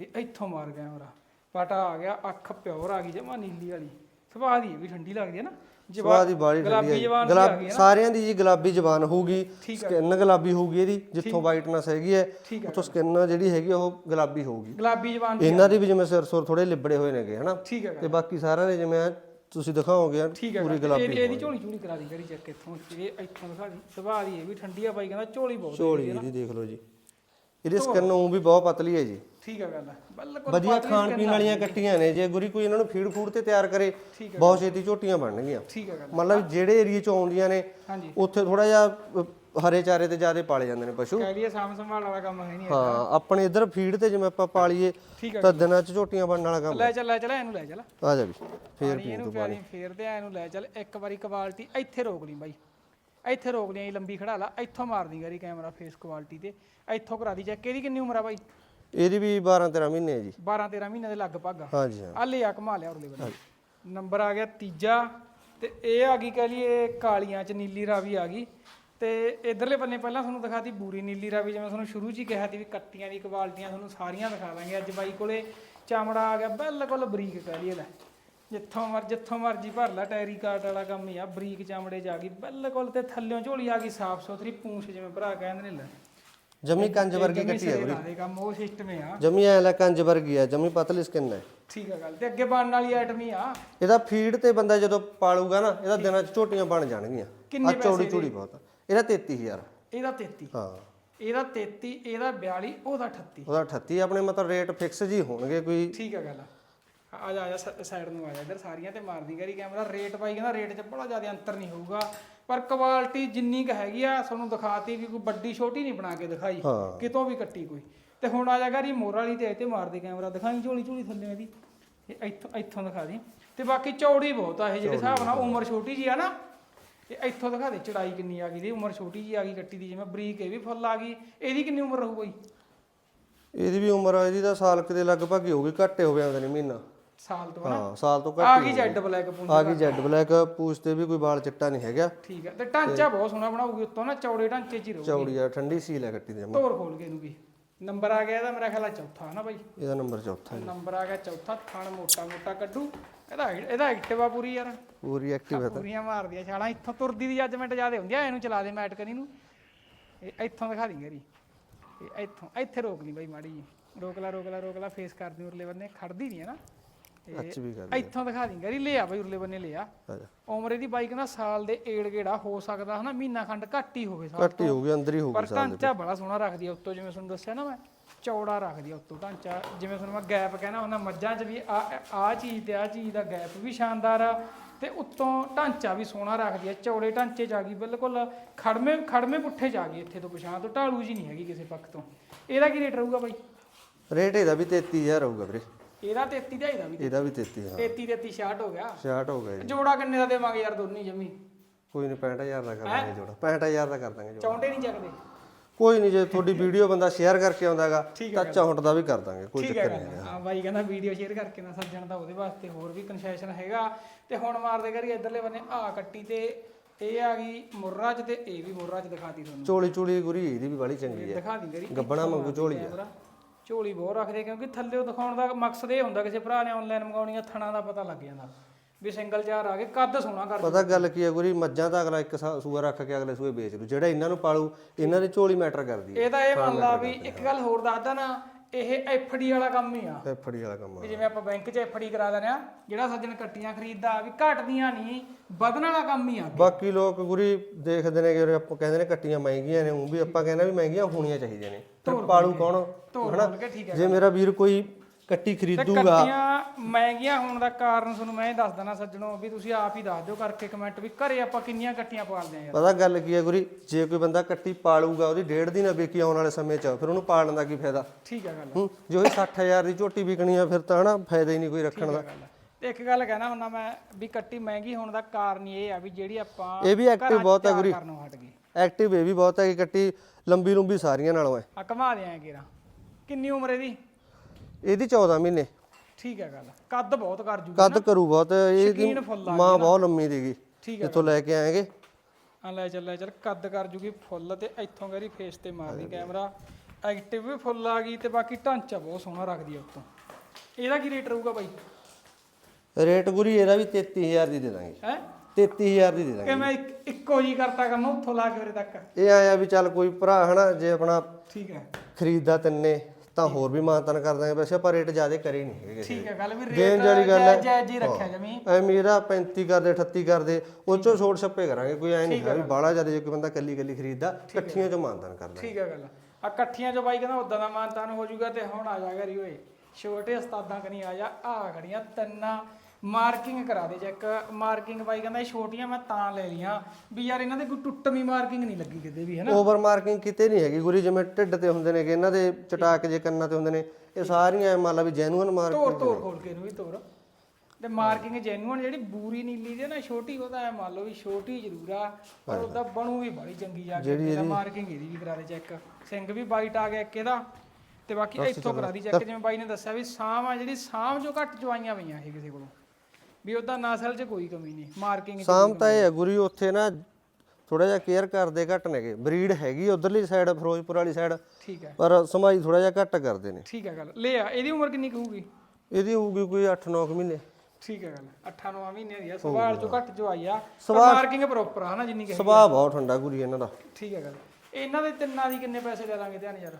ਇਹ ਇੱਥੋਂ ਮਾਰ ਕੈਮਰਾ। ਪਟਾ ਆ ਗਿਆ ਅੱਖ ਪਿਓਰ ਆ ਗਈ ਜਮਾ ਨੀਲੀ ਵਾਲੀ। ਸੁਭਾਅ ਦੀ ਵੀ ਠੰਡੀ ਲੱਗਦੀ ਹੈ ਨਾ। ਸਵਾਦ ਦੀ ਬਾੜੀ ਗੁਲਾਬੀ ਠੰਡੀ ਹੈ ਜਵਾਨ ਗੁਲਾਬ ਸਾਰਿਆਂ ਦੀ ਜੀ ਗੁਲਾਬੀ ਜ਼ਬਾਨ ਹੋਊਗੀ। ਸਕਿਨ ਗੁਲਾਬੀ ਹੋਊਗੀ ਇਹਦੀ ਜਿੱਥੋਂ ਵਾਈਟਨੈਸ ਹੈਗੀ ਹੈ ਉੱਥੋਂ ਸਕਿਨ ਜਿਹੜੀ ਹੈਗੀ ਉਹ ਗੁਲਾਬੀ ਹੋਊਗੀ। ਗੁਲਾਬੀ ਜਵਾਨ ਦੀ ਇਹਨਾਂ ਦੀ ਵੀ ਜਿਵੇਂ ਸਿਰ ਸੁਰ ਥੋੜੇ ਲਿਬੜੇ ਹੋਏ ਨੇਗੇ ਹਨਾ? ਤੇ ਬਾਕੀ ਸਾਰਿਆਂ ਦੇ ਜਿਵੇਂ ਤੁਸੀਂ ਦਿਖਾਓਗੇ ਠੀਕ ਹੈ ਪੂਰੀ ਇਹ- ਗੁਲਾਬੀ ਇਹਦੀ ਝੋਲੀ ਝੋਲੀ ਕਰਾ ਦੀ ਕਰੀ ਚੈੱਕ ਇੱਥੋਂ। ਇਹ ਇੱਥੋਂ ਦਿਖਾ ਦੀ। ਦੀ ਇਹ ਵੀ ਠੰਡੀ ਆ ਬਾਈ ਕਹਿੰਦਾ ਝੋਲੀ ਬਹੁਤ ਝੋਲੀ ਇਹਦੀ ਦੇਖ ਲਓ ਜੀ। ਇਹਦੀ ਸਕਿਨ ਉਹ ਵੀ ਬਹੁਤ ਪਤਲੀ ਹੈ ਜੀ। ਠੀਕ ਹੈ ਗੱਲ ਬਿਲਕੁਲ ਵਧੀਆ ਖਾਣ ਪੀਣ ਵਾਲੀਆਂ ਕੱਟੀਆਂ ਨੇ। ਜੇ ਗੁਰੀ ਕੋਈ ਇਹਨਾਂ ਨੂੰ ਫੀਡ ਫੂਡ ਤੇ ਤਿਆਰ ਕਰੇ ਬਹੁਤ ਛੇਤੀ ਝੋਟੀਆਂ ਬਣਨਗੀਆਂ। ਠੀਕ ਹੈ ਗੱਲ ਮਤਲਬ ਜਿਹੜੇ ਏਰੀਏ ਚ ਆਉਂਦੀਆਂ ਨੇ ਹਾਂਜੀ। ਉੱਥੇ ਥੋੜਾ ਜਿਹਾ ਹਰੇ ਚਾਰੇ ਤੇ ਜ਼ਿਆਦਾ ਪਾਲੇ ਜਾਂਦੇ ਨੇ ਪਸ਼ੂ। ਕਹਿ ਲਈਏ ਸਾਂਭ ਸੰਭਾਲ ਵਾਲਾ ਕੰਮ ਹੈ ਨਹੀਂ ਹਾਂ ਆਪਣੇ ਇਧਰ ਫੀਡ ਤੇ ਜਿਵੇਂ ਆਪਾਂ ਪਾਲੀਏ ਤਾਂ ਦਿਨਾਂ ਚ ਝੋਟੀਆਂ ਬਣਨ ਵਾਲਾ ਕੰਮ ਲੈ ਚੱਲ ਲੈ ਚੱਲ ਇਹਨੂੰ ਲੈ ਚੱਲ। ਆ ਜਾ ਵੀ ਫੇਰ ਪਾਣੀ ਇਹਨੂੰ ਪਿਆਰੀ ਫੇਰਦੇ ਆ ਇਹਨੂੰ ਲੈ ਚੱਲ। ਇੱਕ ਵਾਰੀ ਕੁਆਲਿਟੀ ਇੱਥੇ ਰੋਕ ਲਈ ਬਾਈ। ਇੱਥੇ ਰੋਕ ਲਈ ਲੰਬੀ ਖੜਾ ਲਾ ਇੱਥੋਂ ਮਾਰ ਦੀ ਗਰੀ ਕੈਮਰਾ ਫੇਸ ਕੁਆਲਿਟੀ ਤੇ। ਇੱਥੋਂ ਕਰਾ ਦੀ ਚੈੱਕ ਇਹਦੀ ਕਿੰਨੀ ਉਮਰ ਆ ਬਾਈ? ਇਹਦੀ ਵੀ 12 13 ਮਹੀਨੇ ਹੈ ਜੀ। 12 13 ਮਹੀਨੇ ਦੇ ਲਗਭਗ। ਆ ਹਾਂਜੀ ਹਾਂ। ਆ ਲੈ ਆ ਘਮਾ ਲਿਆ ਉਰਲੇ ਬੰਨੇ ਨੰਬਰ ਆ ਗਿਆ ਤੀਜਾ ਤੇ ਇਹ ਆ ਗਈ ਕਹ ਲਈਏ ਕਾਲੀਆਂ ਚ ਨੀਲੀ ਰਾਵੀ ਆ ਗਈ। ਤੇ ਇਧਰਲੇ ਬੰਨੇ ਪਹਿਲਾਂ ਤੁਹਾਨੂੰ ਦਿਖਾਤੀ ਬੂਰੀ ਨੀਲੀ ਰਾਵੀ ਜਿਵੇਂ ਤੁਹਾਨੂੰ ਸ਼ੁਰੂ ਚ ਹੀ ਕਿਹਾ ਸੀ ਵੀ ਕੱਟੀਆਂ ਦੀ ਕੁਆਲਟੀਆਂ ਤੁਹਾਨੂੰ ਸਾਰੀਆਂ ਦਿਖਾ ਦਾਂਗੇ। ਅੱਜ ਬਾਈ ਕੋਲੇ ਚਾਮੜਾ ਆ ਗਿਆ ਬਿਲਕੁਲ ਬਰੀਕ ਕਹਿ ਲਈਏ ਲੈ ਜਿੱਥੋਂ ਮਰ ਜਿੱਥੋਂ ਮਰਜ਼ੀ ਭਰ ਲੈ ਟੈਰੀ ਕਾਟ ਵਾਲਾ ਕੰਮ ਹੀ ਆ ਬਰੀਕ ਚਾਮੜੇ ਆ ਗਈ ਬਿਲਕੁਲ ਤੇ ਥੱਲਿਓਂ ਝੋਲੀ ਆ ਗਈ ਸਾਫ਼ ਸੁਥਰੀ ਪੂੰਛ ਜਿਵੇਂ ਭਰਾ ਕਹਿੰਦੇ ਨੇ ਲੈ। ਜਮੀ ਕੰਜ ਵਰਗੀ ਕੱਟੀ ਹੈ ਦੇ ਕੰਮ ਉਹ ਸਿਸਟਮ ਆ। ਜਮੀ ਐ ਲੈ ਕੰਜ ਵਰਗੀ ਹੈ ਜਮੀ ਪਤਲੀ ਸਕਿਨ ਹੈ ਠੀਕ ਆ ਗੱਲ ਤੇ ਅੱਗੇ ਬਣਨ ਵਾਲੀ ਆਈਟਮ ਹੀ ਆ। ਇਹਦਾ ਫੀਡ ਤੇ ਬੰਦਾ ਜਦੋਂ ਪਾਲੂਗਾ ਨਾ ਇਹਦਾ ਦਿਨਾਂ ਚ ਝੋਟੀਆਂ ਬਣ ਜਾਣਗੀਆਂ। ਆ ਚੌੜੀ ਚੌੜੀ ਬਹੁਤ ਆ। ਇਹਦਾ 33000 ਇਹਦਾ 33 ਹਾਂ। ਇਹਦਾ 33 ਇਹਦਾ 42 ਉਹਦਾ 38 ਉਹਦਾ 38 ਆਪਣੇ ਮਤਲਬ ਰੇਟ ਫਿਕਸ ਜੀ ਹੋਣਗੇ ਕੋਈ। ਠੀਕ ਆ ਗੱਲ ਆ। ਜਾ ਆ ਜਾ ਸਾਈਡ ਨੂੰ ਆ ਜਾ ਇੱਧਰ ਸਾਰੀਆਂ ਤੇ ਮਾਰਦੀ ਗਰੀ ਕੈਮਰਾ ਰੇਟ ਪਾਈ ਕਹਿੰਦਾ ਰੇਟ 'ਚ ਬੜਾ ਜ਼ਿਆਦਾ ਅੰਤਰ ਨਹੀਂ ਹੋਊਗਾ। ਪਰ ਕੁਆਲਿਟੀ ਜਿੰਨੀ ਕ ਹੈਗੀ ਆ ਤੁਹਾਨੂੰ ਦਿਖਾਤੀ ਵੀ ਕੋਈ ਵੱਡੀ ਛੋਟੀ ਨਹੀਂ ਬਣਾ ਕੇ ਦਿਖਾਈ। ਕਿਤੋਂ ਵੀ ਕੱਟੀ ਕੋਈ। ਤੇ ਹੁਣ ਆ ਜਾ ਗਰੀ ਮੋਰ ਵਾਲੀ ਤੇ ਇੱਥੇ ਮਾਰਦੀ ਕੈਮਰਾ ਦਿਖਾਈ ਝੋਲੀ ਝੋਲੀ ਥੱਲੇ ਇਹਦੀ। ਇਹ ਇੱਥੋਂ ਇੱਥੋਂ ਦਿਖਾ ਦੀ। ਤੇ ਬਾਕੀ ਚੌੜੀ ਬਹੁਤ ਆ ਇਹ ਜਿਹੜੇ ਹਿਸਾਬ ਨਾਲ ਉਮਰ ਛੋਟੀ ਜੀ ਆ ਨਾ। ਇਹ ਇੱਥੋਂ ਦਿਖਾ ਦੇ ਚੜਾਈ ਕਿੰਨੀ ਆ ਗਈ ਦੀ ਉਮਰ ਛੋਟੀ ਜੀ ਆ ਗਈ ਕੱਟੀ ਦੀ ਜਿਵੇਂ ਬਰੀਕ ਇਹ ਵੀ ਫੁੱਲ ਆ ਗਈ ਇਹਦੀ ਕਿੰਨੀ ਉਮਰ ਰਹੂ ਬਈ? ਇਹਦੀ ਵੀ ਉਮਰ ਆ ਇਹਦੀ ਤਾਂ ਸਾਲ ਕੁ ਦੇ ਲਗਭਗ ਹੀ ਹੋਊਗੀ ਘੱਟੇ ਹੋ ਜਾਂਦੇ ਨੇ ਮਹੀਨਾ। ਸਾਲ ਤੋਂ ਹਨਾ? ਹਾਂ ਸਾਲ ਤੋਂ ਆ ਘੱਟ ਗਈ ਜੈਡ ਬਲੈਕ ਪੁੰਜ ਆ ਗਈ ਜੈਡ ਬਲੈਕ ਪੂਛ ਤੇ ਵੀ ਕੋਈ ਵਾਲ ਚਿੱਟਾ ਨਹੀਂ ਹੈਗਾ। ਠੀਕ ਹੈ ਤੇ ਢਾਂਚਾ ਬਹੁਤ ਸੋਹਣਾ ਬਣਾਉਗੀ ਉੱਤੋਂ ਨਾ ਚੌੜੇ ਢਾਂਚੇ 'ਚ ਹੀ ਰਹੂ ਚੌੜੀ ਆ ਠੰਡੀ ਸੀਲ ਹੈ ਕੱਟੀ ਦੀ। ਧੋਰ ਖੋਲ ਕੇ ਇਹਨੂੰ ਵੀ। ਨੰਬਰ ਆ ਗਿਆ ਇਹਦਾ ਮੇਰਾ ਖਿਆਲ ਆ ਚੌਥਾ ਹਨਾ ਬਾਈ? ਇਹਦਾ ਨੰਬਰ ਚੌਥਾ ਜੀ। ਨੰਬਰ ਆ ਗਿਆ ਚੌਥਾ ਥਣ ਮੋਟਾ ਮੋਟਾ ਕੱਢੂ। ਇਹਦਾ ਇਹਦਾ ਐਕਟਿਵ ਪੂਰੀ ਯਾਰ। ਪੂਰੀ ਐਕਟਿਵ ਹੈ ਪੂਰੀਆਂ ਮਾਰਦੀਆਂ ਛਾਲਾਂ। ਇੱਥੋਂ ਤੁਰਦੀ ਦੀ ਜੱਜਮੈਂਟ ਜ਼ਿਆਦਾ ਹੁੰਦੀ ਆ ਇਹਨੂੰ ਚਲਾ ਦੇ ਮੈਟ ਕਰੀ ਨੂੰ। ਇਹ ਇੱਥੋਂ ਦਿਖਾ ਦੀ ਗਰੀ। ਇਹ ਇੱਥੋਂ ਇੱਥੇ ਰੋਕ ਲਈ ਬਾਈ ਮਾੜੀ ਜੀ ਰੋਕ ਲਾ ਰੋਕ ਲਾ ਰੋਕ ਲਾ ਫੇਸ ਕਰਦੀ ਉਰਲੇ ਬੰਨੇ ਖੜਦੀ ਨਹੀਂ ਹੈ ਨਾ। ਵੀ ਇੱਥੋਂ ਦਿਖਾ ਦੀ ਗਰੀ ਲਿਆ ਬਾਈ ਉਰਲੇ ਬੰਨੇ ਲਿਆ। ਆ ਜਾ। ਉਮਰ ਇਹਦੀ ਬਾਈਕ ਨਾ ਸਾਲ ਦੇ ਏੜ ਗੇੜਾ ਹੋ ਸਕਦਾ ਹਨਾ ਮਹੀਨਾ ਖੰਡ ਘੱਟ ਹੀ ਹੋਵੇ ਸਾਲ ਘੱਟ ਹੀ ਹੋਊਗੀ ਅੰਦਰ ਹੀ ਹੋਊਗੀ ਪਰ ਢਾਂਚਾ ਬੜਾ ਸੋਹਣਾ ਰੱਖਦੀ ਆ ਉੱਤੋਂ ਜਿਵੇਂ ਤੁਹਾਨੂੰ ਦੱਸਿਆ ਨਾ ਮੈਂ ਚੌੜਾ ਰੱਖਦੀ ਆ ਉੱਤੋਂ ਢਾਂਚਾ। ਜਿਵੇਂ ਤੁਹਾਨੂੰ ਮੈਂ ਗੈਪ ਕਹਿਣਾ ਉਹਨਾਂ ਮੱਝਾਂ 'ਚ ਵੀ ਆ ਆ ਚੀਜ਼ ਤੇ ਆ ਚੀਜ਼ ਦਾ ਗੈਪ ਵੀ ਸ਼ਾਨਦਾਰ ਆ ਤੇ ਉੱਤੋਂ ਢਾਂਚਾ ਵੀ ਸੋਹਣਾ ਰੱਖਦੀ ਆ। ਚੌੜੇ ਢਾਂਚੇ 'ਚ ਆ ਗਈ ਬਿਲਕੁਲ ਖੜਮੇ ਖੜਮੇ ਪੁੱਠੇ 'ਚ ਆ ਗਈ ਇੱਥੇ ਤੋਂ ਪਛਾਣ ਤੋਂ ਢਾਲੂ ਜੀ ਨਹੀਂ ਹੈਗੀ ਕਿਸੇ ਪੱਖ ਤੋਂ। ਇਹਦਾ ਕੀ ਰੇਟ ਰਹੂਗਾ ਬਾਈ? ਰੇਟ ਇਹਦਾ ਵੀ 33000 ਹੋਊਗਾ ਵੀਰੇ। ਇਹਦਾ 33 ਦਾ ਇਹਦਾ ਵੀ। ਇਹਦਾ ਵੀ 33 ਹਾਂ। 33 33 66 ਹੋ ਗਿਆ। 66 ਹੋ ਗਿਆ ਜੀ। ਜੋੜਾ ਕਿੰਨੇ ਦਾ ਦੇਵਾਂਗੇ ਯਾਰ ਦੋਨੀ ਜਮੀ? ਕੋਈ ਨਹੀਂ 65000 ਦਾ ਕਰ ਦਾਂਗੇ ਜੋੜਾ। 65000 ਦਾ ਕਰ ਦਾਂਗੇ ਜੋੜਾ। ਚੌਂਟੇ ਨਹੀਂ ਚੱਕਦੇ। ਕੋਈ ਨਹੀਂ ਜੇ ਤੁਹਾਡੀ ਵੀਡੀਓ ਬੰਦਾ ਸ਼ੇਅਰ ਕਰਕੇ ਆਉਂਦਾਗਾ ਤਾਂ ਚੌਂਟ ਦਾ ਵੀ ਕਰ ਦਾਂਗੇ ਕੋਈ ਚੱਕਰ ਨਹੀਂ ਹਾਂ। ਬਾਈ ਕਹਿੰਦਾ ਵੀਡੀਓ ਸ਼ੇਅਰ ਕਰਕੇ ਨਾ ਸੱਜਣ ਦਾ ਉਹਦੇ ਵਾਸਤੇ ਹੋਰ ਵੀ ਕਨਸੈਸ਼ਨ ਹੈਗਾ। ਤੇ ਹੁਣ ਮਾਰਦੇ ਕਰੀ ਇਧਰਲੇ ਬੰਨੇ ਆ ਕੱਟੀ ਤੇ ਇਹ ਆ ਗਈ ਮੁਰਰਾ ਚ ਤੇ ਇਹ ਵੀ ਮੁਰਰਾ ਚ ਦਿਖਾਤੀ ਤੁਹਾਨੂੰ। ਚੋਲੀ ਚੂਲੀ ਗੁਰੀ ਇਹਦੀ ਵੀ ਬੜੀ ਚੰਗੀ ਹੈ। ਦਿਖਾ ਦੀ ਕਰੀ ਗੱਬਣਾ ਵਾਂਗੂ ਝੋਲੀ ਆ ਝੋਲੀ ਬਹੁਤ ਰੱਖਦੇ ਕਿਉਂਕਿ ਥੱਲੇ ਦਿਖਾਉਣ ਦਾ ਮਕਸਦ ਇਹ ਹੁੰਦਾ ਕਿਸੇ ਭਰਾ ਨੇ ਆਨਲਾਈਨ ਮੰਗਾਉਣੀਆਂ ਥਣਾ ਦਾ ਪਤਾ ਲੱਗ ਜਾਂਦਾ ਵੀ ਸਿੰਗਲ ਚਾਰ ਆ ਗਏ ਕੱਦ ਸੋਹਣਾ ਕਰ ਪਤਾ ਗੱਲ ਕੀ ਹੈ ਗੁਰੀ ਮੱਝਾਂ ਤਾਂ ਅਗਲਾ ਇੱਕ ਸਾ- ਸੂਆ ਰੱਖ ਕੇ ਅਗਲੇ ਸੂਏ ਵੇਚ ਲੂ ਜਿਹੜਾ ਇਹਨਾਂ ਨੂੰ ਪਾਲੂ ਇਹਨਾਂ ਦੀ ਝੋਲੀ ਮੈਟਰ ਕਰਦੀ ਹੈ ਇਹ ਤਾਂ ਇਹ ਮੰਨ ਲਾ ਵੀ ਇੱਕ ਗੱਲ ਹੋਰ ਦੱਸਦਾ ਨਾ ਇਹ ਐਫਡੀ ਵਾਲਾ ਕੰਮ ਹੀ ਆ। ਐਫੜੀ ਵਾਲਾ ਕੰਮ ਆ। ਵੀ ਜਿਵੇਂ ਆਪਾਂ ਬੈਂਕ 'ਚ ਐਫਡੀ ਕਰਾ ਦਿੰਦੇ ਆ ਜਿਹੜਾ ਸੱਜਣ ਕੱਟੀਆਂ ਖਰੀਦਦਾ ਵੀ ਘਟਦੀਆਂ ਨਹੀਂ ਵਧਣ ਵਾਲਾ ਕੰਮ ਹੀ ਆ। ਬਾਕੀ ਲੋਕ ਗੁਰੀ ਦੇਖਦੇ ਨੇ ਕਿ ਆਪਾਂ ਕਹਿੰਦੇ ਨੇ ਕੱਟੀਆਂ ਮਹਿੰਗੀਆਂ ਨੇ ਉਹ ਵੀ ਆਪਾਂ ਕਹਿੰਦੇ ਵੀ ਮਹਿੰਗੀਆਂ ਹੋਣੀਆਂ ਚਾਹੀਦੀਆਂ ਨੇ। ਫਿਰ ਪਾਲੂ ਕੌਣ? ਹਨਾ? ਜੇ ਮੇਰਾ ਵੀਰ ਕੋਈ ਕੱਟੀ ਖਰੀਦੂਗਾ। ਕੱਟੀਆਂ ਮਹਿੰਗੀਆਂ ਹੋਣ ਦਾ ਕਾਰਨ ਤੁਹਾਨੂੰ ਮੈਂ ਇਹ ਦੱਸ ਦਣਾ ਸੱਜਣੋ ਵੀ ਤੁਸੀਂ ਆਪ ਹੀ ਦੱਸ ਦਿਓ ਕਰਕੇ ਕਮੈਂਟ ਵੀ ਘਰੇ ਆਪਾਂ ਕਿੰਨੀਆਂ ਕੱਟੀਆਂ ਪਾਲਦੇ ਆ ਯਾਰ। ਪਤਾ ਗੱਲ ਕੀ ਹੈ ਗੁਰੀ? ਜੇ ਕੋਈ ਬੰਦਾ ਕੱਟੀ ਪਾਲੂਗਾ ਉਹਦੀ ਡੇਢ ਦੀ ਨਾ ਵਿਕੀ ਆਉਣ ਵਾਲੇ ਸਮੇਂ 'ਚ ਫਿਰ ਉਹਨੂੰ ਪਾਲਣ ਦਾ ਕੀ ਫਾਇਦਾ? ਠੀਕ ਹੈ ਗੱਲ। ਹੂੰ ਜੋ ਇਹ 60000 ਦੀ ਝੋਟੀ ਵਿਕਣੀ ਆ ਫਿਰ ਤਾਂ ਹਨਾ ਫਾਇਦਾ ਹੀ ਨਹੀਂ ਕੋਈ ਰੱਖਣ ਦਾ। ਗੱਲ ਤੇ ਇੱਕ ਗੱਲ ਕਹਿਣਾ ਹੁੰਦਾ ਮੈਂ ਵੀ ਕੱਟੀ ਮਹਿੰਗੀ ਹੋਣ ਦਾ ਕਾਰਨ ਇਹ ਆ ਵੀ ਜਿਹੜੀ ਆਪਾਂ ਇਹ ਵੀ ਘਰਾਂ 'ਚ ਬਹੁਤ ਹੈ ਤਿਆਰ ਗੁਰੀ। ਕਰਨੋਂ ਹਟ ਗਈ ਐਕਟਿਵ ਇਹ ਵੀ ਬਹੁਤ ਹੈ ਕਿ ਕੱਟੀ ਲੰਬੀ ਲੰਬੀ ਸਾਰੀਆਂ ਨਾਲੋਂ ਹੈ ਆ ਘਮਾ ਦੇ ਆਂ ਕੇਰਾ ਕਿੰਨੀ ਉਮਰ ਇਹਦੀ? ਇਹਦੀ 14 ਮਹੀਨੇ। ਠੀਕ ਹੈ ਗੱਲ। ਕੱਦ ਬਹੁਤ ਕਰ ਜੂਗਾ ਕੱਦ ਕਰੂ ਬਹੁਤ ਇਹਦੀ ਮਾਂ ਬਹੁਤ ਲੰਮੀ ਦੀਗੀ ਜਿੱਥੋਂ ਲੈ ਕੇ ਆਏਗੇ। ਆ ਲੈ ਚੱਲ ਲੈ ਚੱਲ। ਕੱਦ ਕਰ ਜੂਗੀ ਫੁੱਲ ਤੇ ਇੱਥੋਂ ਗਰੀ ਫੇਸ ਤੇ ਮਾਰਦੀ ਕੈਮਰਾ ਐਕਟਿਵ ਵੀ ਫੁੱਲ ਆ ਗਈ ਤੇ ਬਾਕੀ ਢਾਂਚਾ ਬਹੁਤ ਸੋਹਣਾ ਰੱਖਦੀ ਆ ਉੱਤੋਂ। ਇਹਦਾ ਕੀ ਰੇਟ ਰਹੂਗਾ ਬਾਈ? ਰੇਟ ਗੁਰੀ ਇਹਦਾ ਵੀ 33000 ਦੀ ਦੇ ਦਾਂਗੇ। ਹੈ? 33000 ਦੀ ਦੇ ਦਾਂਗੇ। ਕਿ ਮੈਂ ਇੱਕ- ਇੱਕੋ ਜੀ ਕਰਤਾ ਕੰਮ ਉੱਥੋਂ ਲਾ ਕੇ ਉਰੇ ਤੱਕ? ਇਹ ਆਇਆ ਵੀ ਚੱਲ ਕੋਈ ਭਰਾ ਹਨਾ ਜੇ ਆਪਣਾ ਠੀਕ ਹੈ। ਖਰੀਦਦਾ ਤਿੰਨੇ। ਤਾਂ ਹੋਰ ਵੀ ਮਾਨਤਨ ਕਰ ਦਾਂਗੇ ਵੈਸੇ ਆਪਾਂ ਰੇਟ ਜ਼ਿਆਦਾ ਕਰੇ ਨਹੀਂ ਹੈਗੇ ਠੀਕ ਹੈ ਗੱਲ ਵੀ ਰੇਟ ਵਾਲੀ ਗੱਲ ਹੈ। ਜਾਇਜ਼ ਹੀ ਰੱਖਿਆ ਜਮੀ। ਐ ਮੇਰਾ 35 ਕਰਦੇ 38 ਕਰਦੇ ਉਹ ਚੋਂ ਛੋਟ ਛੱਪੇ ਕਰਾਂਗੇ ਕੋਈ ਐ ਨਹੀਂ ਹੈ ਵੀ ਬਾਹਲਾ ਜ਼ਿਆਦਾ ਜੇ ਕੋਈ ਬੰਦਾ ਕੱਲੀ ਕੱਲੀ ਖਰੀਦਦਾ ਇਕੱਠੀਆਂ ਚੋਂ ਮਾਨਤਨ ਕਰਦਾ ਠੀਕ ਹੈ ਗੱਲ ਆ ਇਕੱਠੀਆਂ ਜੋ ਬਾਈ ਕਹਿੰਦਾ ਉਦਾਂ ਦਾ ਮਾਨਤਾਨ ਹੋ ਜਾਊਗਾ ਤੇ ਹੁਣ ਆ ਜਾ ਘਰੀ ਓਏ। ਛੋਟੇ ਉਸਤਾਦਾਂ ਕਨੀ ਆ ਜਾ ਆ ਖੜੀਆਂ ਤਿੰਨਾਂ। ਮਾਰਕਿੰਗ ਕਰਾ ਦੇ ਚੈੱਕ ਮਾਰਕਿੰਗ ਬਾਈ ਕਹਿੰਦਾ ਇਹ ਛੋਟੀਆਂ ਮੈਂ ਤਾਂ ਲੈ ਲੀਆਂ ਵੀ ਯਾਰ ਇਹਨਾਂ ਦੇ ਕੋਈ ਟੁੱਟਵੀਂ ਮਾਰਕਿੰਗ ਨਹੀਂ ਲੱਗੀ ਕਿਤੇ ਵੀ ਹੈ ਨਾ? ਓਵਰ ਮਾਰਕਿੰਗ ਕਿਤੇ ਨਹੀਂ ਹੈਗੀ ਗੁਰੀ ਜਿਵੇਂ ਢਿੱਡ ਤੇ ਹੁੰਦੇ ਨੇ ਕਿ ਇਹਨਾਂ ਦੇ ਚਟਾਕ ਜੇ ਕੰਨਾਂ ਤੇ ਹੁੰਦੇ ਨੇ ਇਹ ਸਾਰੀਆਂ ਐ ਮੰਨ ਲਾ ਵੀ ਜੈਨੂਅਨ ਮਾਰਕ ਤੋੜ ਤੋੜ ਖੋਲ ਕੇ ਇਹਨੂੰ ਵੀ ਤੋੜ ਤੇ ਮਾਰਕਿੰਗ ਜੈਨੂਅਨ ਜਿਹੜੀ ਬੂਰੀ ਨੀਲੀ ਦੀ ਨਾ ਛੋਟੀ ਉਹਦਾ ਐ ਮੰਨ ਲਓ ਵੀ ਛੋਟੀ ਜ਼ਰੂਰ ਆ ਪਰ ਉਹਦਾ ਬਣੂ ਵੀ ਬੜੀ ਚੰਗੀ ਜਾ ਕੇ ਇਹਦਾ ਮਾਰਕਿੰਗ ਇਹਦੀ ਵੀ ਕਰਾ ਦੇ ਚੈੱਕ ਸਿੰਘ ਵੀ ਵਾਈਟ ਆ ਗਿਆ ਇੱਕ ਇਹਦਾ। ਤੇ ਬਾਕੀ ਇੱਥੋਂ ਕਰਾ ਦੀ ਚੈੱਕ ਜਿਵੇਂ ਬਾਈ ਨੇ ਦੱਸਿਆ ਵੀ ਸਾਮ ਆ ਜਿਹੜੀ ਸਾਮ ਜੋ ਘੱਟ ਚਵਾਈਆਂ ਪਈਆਂ ਇਹ ਕਿਸੇ ਕੋਲੋਂ। ਵੀ ਉਹਦਾ ਨਸਲ 'ਚ ਕੋਈ ਕਮੀ ਨਹੀਂ ਮਾਰਕਿੰਗ ਸਾਮ ਤਾਂ ਇਹ ਗੁਰੀ ਉੱਥੇ ਨਾ ਥੋੜਾ ਜਿਹਾ ਕੇਅਰ ਕਰਦੇ ਘੱਟ ਨੇਗੇ। ਬਰੀਡ ਹੈਗੀ ਉਧਰਲੀ ਸਾਈਡ ਫਿਰੋਜ਼ਪੁਰ ਵਾਲੀ ਸਾਈਡ ਠੀਕ ਹੈ। ਪਰ ਸਮਾਈ ਥੋੜਾ ਜਿਹਾ ਘੱਟ ਕਰਦੇ ਨੇ। ਠੀਕ ਹੈ ਗੱਲ। ਲੈ ਆ ਇਹਦੀ ਉਮਰ ਕਿੰਨੀ ਕੁ ਹੋਊਗੀ? ਇਹਦੀ ਹੋਊਗੀ ਕੋਈ 8-9 ਮਹੀਨੇ। ਠੀਕ ਹੈ ਗੱਲ 8-9 ਮਹੀਨੇ ਦੀ ਆ। ਸਵਾਲ ਚੋਂ ਘੱਟ ਜੋ ਆਈ ਆ ਮਾਰਕਿੰਗ ਪ੍ਰੋਪਰ ਆ ਹਨਾ ਜਿੰਨੀ ਕਿ ਸੁਭਾਅ ਬਹੁਤ ਠੰਡਾ ਗੁਰੀ ਇਹਨਾਂ ਦਾ। ਠੀਕ ਹੈ ਗੱਲ। ਇਹਨਾਂ ਦੇ ਤਿੰਨਾਂ ਦੀ ਕਿੰਨੇ ਪੈਸੇ ਲੈ ਲਾਂਗੇ ਧਿਆਨ ਯਾਰ?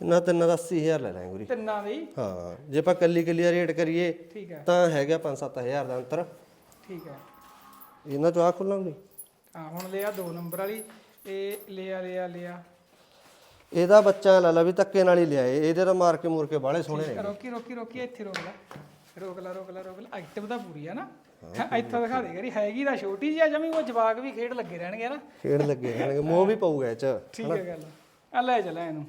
ਇਹਨਾਂ ਤਿੰਨਾਂ ਦਾ 80000 ਲੈ ਲਾਂਗੇ ਤਿੰਨਾਂ ਦੀ? ਹਾਂ ਜੇ ਆਪਾਂ ਕੱਲੀ ਕੱਲੀ ਦਾ ਰੇਟ ਕਰੀਏ ਠੀਕ ਹੈ। ਤਾਂ ਹੈਗਾ 5-7000 ਦਾ ਅੰਤਰ। ਠੀਕ ਹੈ। ਇਹਨਾਂ ਚੋਂ ਆ ਖੁੱਲਾਂਗੇ ਆ ਹੁਣ ਲਿਆ ਦੋ ਨੰਬਰ ਵਾਲੀ। ਇਹ ਲਿਆ ਲਿਆ ਲਿਆ। ਇਹਦਾ ਬੱਚਾ ਲੈ ਲਾ ਵੀ ਧੱਕੇ ਨਾਲ ਹੀ ਲਿਆਏ ਇਹਦੇ ਤਾਂ ਮਾਰ ਕੇ ਮੂਰ ਕੇ ਬਾਹਲੇ ਸੋਹਣੇ ਨੇ ਰੋਕੀ ਰੋਕੀ ਰੋਕੀ ਇੱਥੇ ਰੋਕ ਲੈ। ਰੋਕ ਲੈ ਰੋਕ ਲੈ ਰੋਕ ਲੈ। ਐਕਟਿਵ ਤਾਂ ਪੂਰੀ ਆ ਨਾ। ਇੱਥੋਂ ਦਿਖਾ ਦੇ ਕਰੀ। ਹੈਗੀ ਤਾਂ ਛੋਟੀ ਜਿਹੀ ਆ ਜਮੀ ਉਹ ਜਵਾਕ ਵੀ ਖੇਡ ਲੱਗੇ ਰਹਿਣਗੇ ਨਾ। ਖੇਡ ਲੱਗੇ ਰਹਿਣਗੇ। ਮੋਹ ਵੀ ਪਊਗਾ ਇਹ ਚ ਠੀਕ ਹੈ ਗੱਲ। ਆ ਲੈ ਚੱਲ ਇਹਨੂੰ।